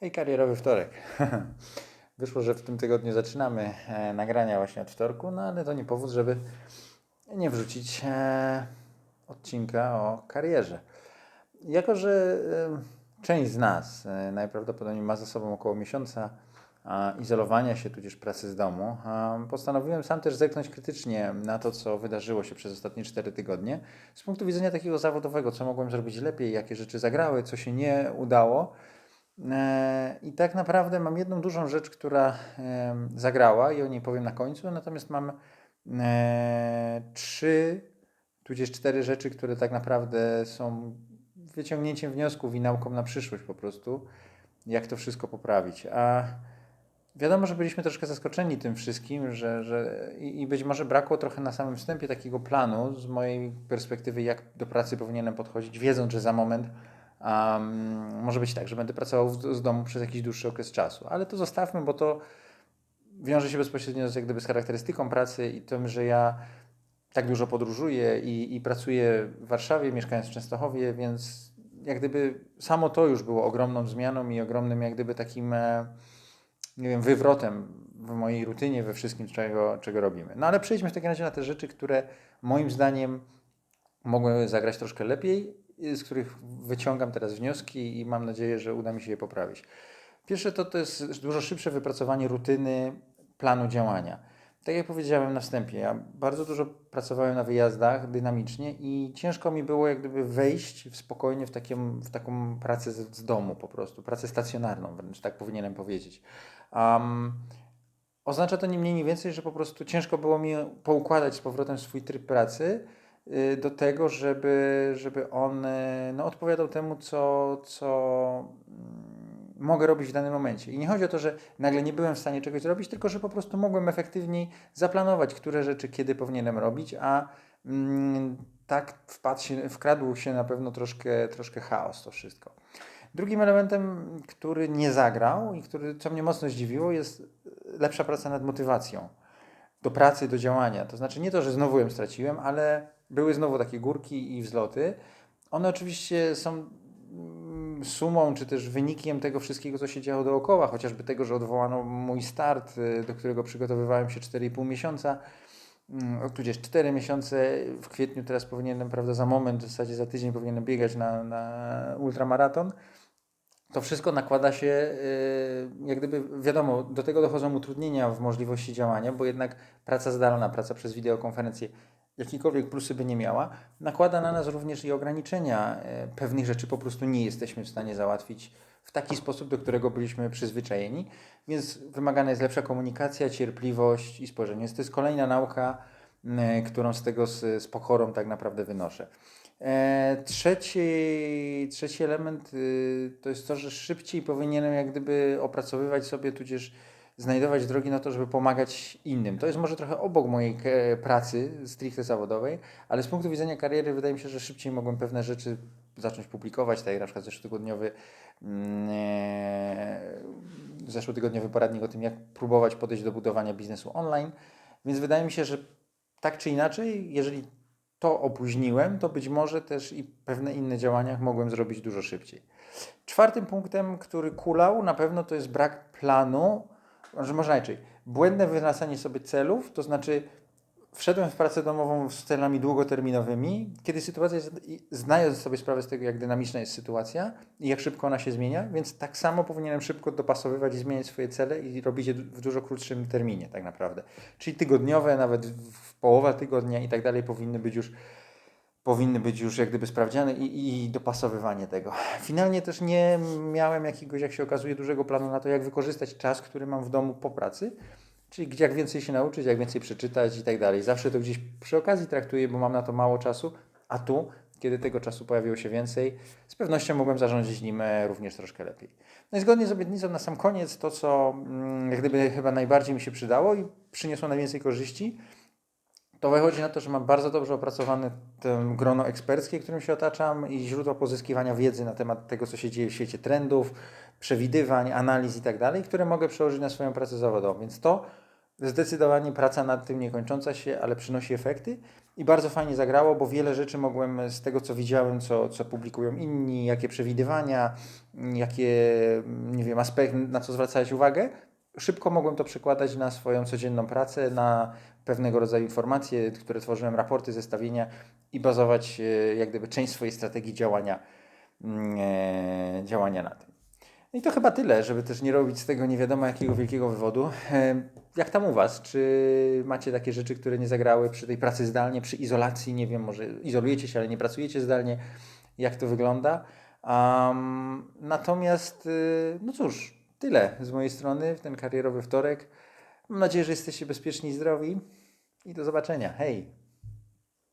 Hej, karierowy wtorek. Wyszło, że w tym tygodniu zaczynamy e, nagrania właśnie od wtorku, no ale to nie powód, żeby nie wrzucić e, odcinka o karierze. Jako, że e, część z nas najprawdopodobniej ma za sobą około miesiąca izolowania się, tudzież pracy z domu, postanowiłem sam też zerknąć krytycznie na to, co wydarzyło się przez ostatnie 4 tygodnie. Z punktu widzenia takiego zawodowego, co mogłem zrobić lepiej, jakie rzeczy zagrały, co się nie udało. E, I tak naprawdę mam jedną dużą rzecz, która zagrała i o niej powiem na końcu, natomiast mam e, trzy, tudzież cztery rzeczy, które tak naprawdę są wyciągnięciem wniosków i nauką na przyszłość po prostu, jak to wszystko poprawić. A wiadomo, że byliśmy troszkę zaskoczeni tym wszystkim, że, że i być może brakło trochę na samym wstępie takiego planu z mojej perspektywy, jak do pracy powinienem podchodzić, wiedząc, że za moment Um, może być tak, że będę pracował z domu przez jakiś dłuższy okres czasu, ale to zostawmy, bo to wiąże się bezpośrednio z, jak gdyby z charakterystyką pracy i tym, że ja tak dużo podróżuję i, i pracuję w Warszawie, mieszkając w Częstochowie, więc jak gdyby samo to już było ogromną zmianą i ogromnym jak gdyby takim, e, nie wiem, wywrotem w mojej rutynie, we wszystkim, czego, czego robimy. No ale przejdźmy w takim razie na te rzeczy, które moim zdaniem mogły zagrać troszkę lepiej z których wyciągam teraz wnioski i mam nadzieję, że uda mi się je poprawić. Pierwsze to, to jest dużo szybsze wypracowanie rutyny planu działania. Tak jak powiedziałem na wstępie, ja bardzo dużo pracowałem na wyjazdach dynamicznie i ciężko mi było jak gdyby wejść w spokojnie w, takim, w taką pracę z, z domu po prostu, pracę stacjonarną wręcz, tak powinienem powiedzieć. Um, oznacza to nie mniej, nie więcej, że po prostu ciężko było mi poukładać z powrotem swój tryb pracy, do tego, żeby, żeby on y, no, odpowiadał temu, co, co mm, mogę robić w danym momencie. I nie chodzi o to, że nagle nie byłem w stanie czegoś zrobić, tylko że po prostu mogłem efektywniej zaplanować, które rzeczy kiedy powinienem robić, a mm, tak wpadł się, wkradł się na pewno troszkę, troszkę chaos to wszystko. Drugim elementem, który nie zagrał i który, co mnie mocno zdziwiło, jest lepsza praca nad motywacją do pracy, do działania. To znaczy nie to, że znowu ją straciłem, ale były znowu takie górki i wzloty. One oczywiście są mm, sumą, czy też wynikiem tego wszystkiego, co się działo dookoła, chociażby tego, że odwołano mój start, y, do którego przygotowywałem się 4,5 miesiąca, mm, tudzież 4 miesiące w kwietniu, teraz powinienem, prawda, za moment, w zasadzie za tydzień powinienem biegać na, na ultramaraton. To wszystko nakłada się, y, jak gdyby, wiadomo, do tego dochodzą utrudnienia w możliwości działania, bo jednak praca zdalna, praca przez wideokonferencję jakiekolwiek plusy by nie miała, nakłada na nas również i ograniczenia. E, pewnych rzeczy po prostu nie jesteśmy w stanie załatwić w taki sposób, do którego byliśmy przyzwyczajeni, więc wymagana jest lepsza komunikacja, cierpliwość i spojrzenie. Więc to jest kolejna nauka, którą z tego z, z pokorą tak naprawdę wynoszę. E, trzeci, trzeci element y, to jest to, że szybciej powinienem jak gdyby opracowywać sobie, tudzież znajdować drogi na to, żeby pomagać innym. To jest może trochę obok mojej pracy stricte zawodowej, ale z punktu widzenia kariery wydaje mi się, że szybciej mogłem pewne rzeczy zacząć publikować, tak jak na przykład zeszłotygodniowy, mm, e, zeszłotygodniowy poradnik o tym, jak próbować podejść do budowania biznesu online. Więc wydaje mi się, że tak czy inaczej, jeżeli to opóźniłem, to być może też i pewne inne działania mogłem zrobić dużo szybciej. Czwartym punktem, który kulał, na pewno to jest brak planu że można inaczej, błędne wyznaczanie sobie celów, to znaczy wszedłem w pracę domową z celami długoterminowymi, kiedy sytuacja jest, znając sobie sprawę z tego, jak dynamiczna jest sytuacja i jak szybko ona się zmienia, więc tak samo powinienem szybko dopasowywać i zmieniać swoje cele i robić je w dużo krótszym terminie tak naprawdę. Czyli tygodniowe, nawet w połowa tygodnia i tak dalej powinny być już powinny być już jak gdyby sprawdziane i, i dopasowywanie tego. Finalnie też nie miałem jakiegoś, jak się okazuje, dużego planu na to, jak wykorzystać czas, który mam w domu po pracy, czyli jak więcej się nauczyć, jak więcej przeczytać i tak dalej. Zawsze to gdzieś przy okazji traktuję, bo mam na to mało czasu, a tu, kiedy tego czasu pojawiło się więcej, z pewnością mogłem zarządzić nim e, również troszkę lepiej. No i zgodnie z obietnicą na sam koniec, to co mm, jak gdyby chyba najbardziej mi się przydało i przyniosło najwięcej korzyści, to wychodzi na to, że mam bardzo dobrze opracowane grono eksperckie, którym się otaczam i źródła pozyskiwania wiedzy na temat tego, co się dzieje w świecie trendów, przewidywań, analiz i tak dalej, które mogę przełożyć na swoją pracę zawodową. Więc to zdecydowanie praca nad tym niekończąca się, ale przynosi efekty i bardzo fajnie zagrało, bo wiele rzeczy mogłem z tego, co widziałem, co, co publikują inni, jakie przewidywania, jakie, nie wiem, aspekty, na co zwracałeś uwagę, szybko mogłem to przekładać na swoją codzienną pracę, na pewnego rodzaju informacje, które tworzyłem, raporty, zestawienia i bazować e, jak gdyby część swojej strategii działania, mm, e, działania na tym. No I to chyba tyle, żeby też nie robić z tego nie wiadomo jakiego wielkiego wywodu. E, Jak tam u Was? Czy macie takie rzeczy, które nie zagrały przy tej pracy zdalnie, przy izolacji? Nie wiem, może izolujecie się, ale nie pracujecie zdalnie. Jak to wygląda? Um, natomiast, y, no cóż, tyle z mojej strony w ten karierowy wtorek. Mam nadzieję, że jesteście bezpieczni i zdrowi. I do zobaczenia. Hej!